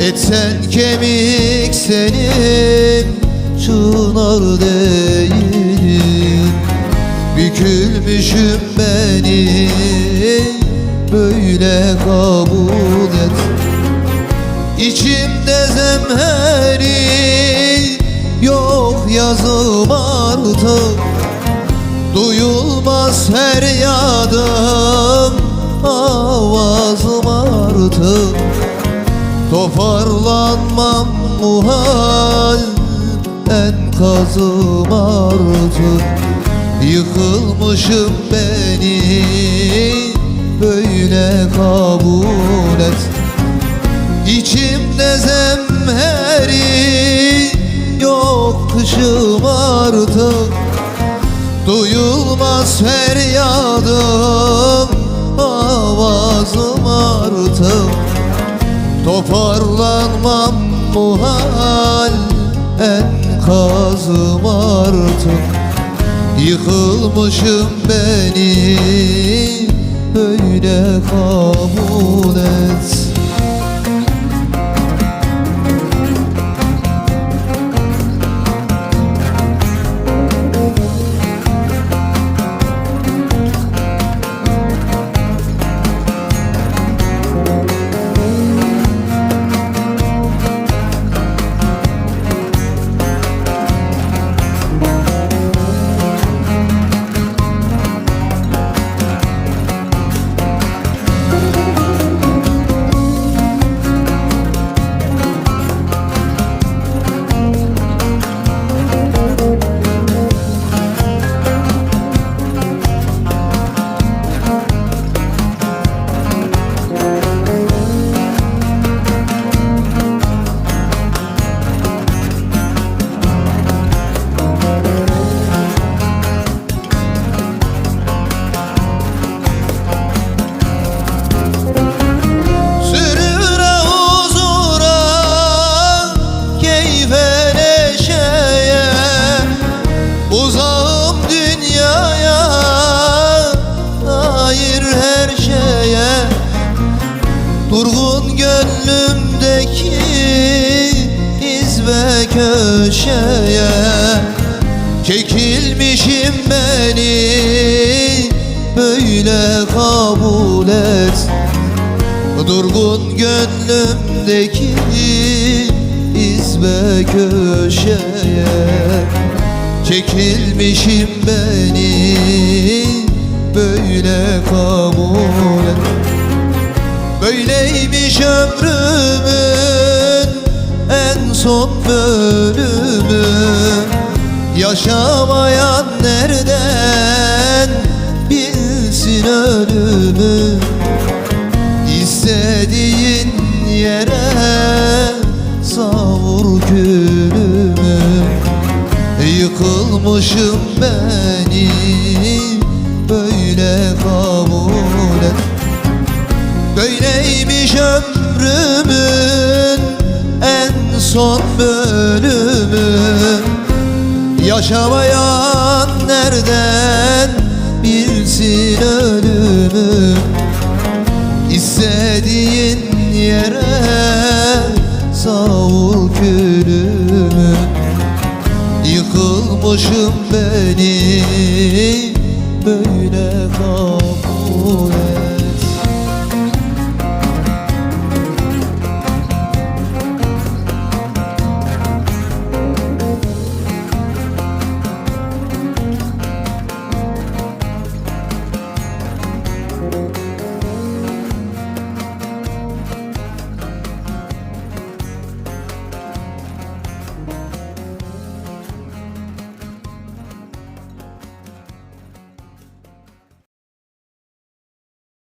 Etsen kemik senin çınar değilim Bükülmüşüm beni böyle kabul et. İçimde zemheri yok yazım artık Duyulmaz feryadım avazım artık. Toparlanmam muhal enkazım artık. Yıkılmışım beni. Böyle kabul et. İçimde zemheri? Yok kışım artık. Duyulmaz feryadım Toparlanmam muhal enkazım artık. Yıkılmışım beni böyle kabul et Durgun gönlümdeki iz ve köşeye. Çekilmişim beni böyle kabul et Böyleymiş ömrümün en son bölümü. Yaşamayan nereden Yıkılmışım beni böyle kabul et. Böyleymiş ömrümün en son bölümü. Yaşamayan nereden bilsin ölümü? İstediğin yere külümü Yıkılmışım beni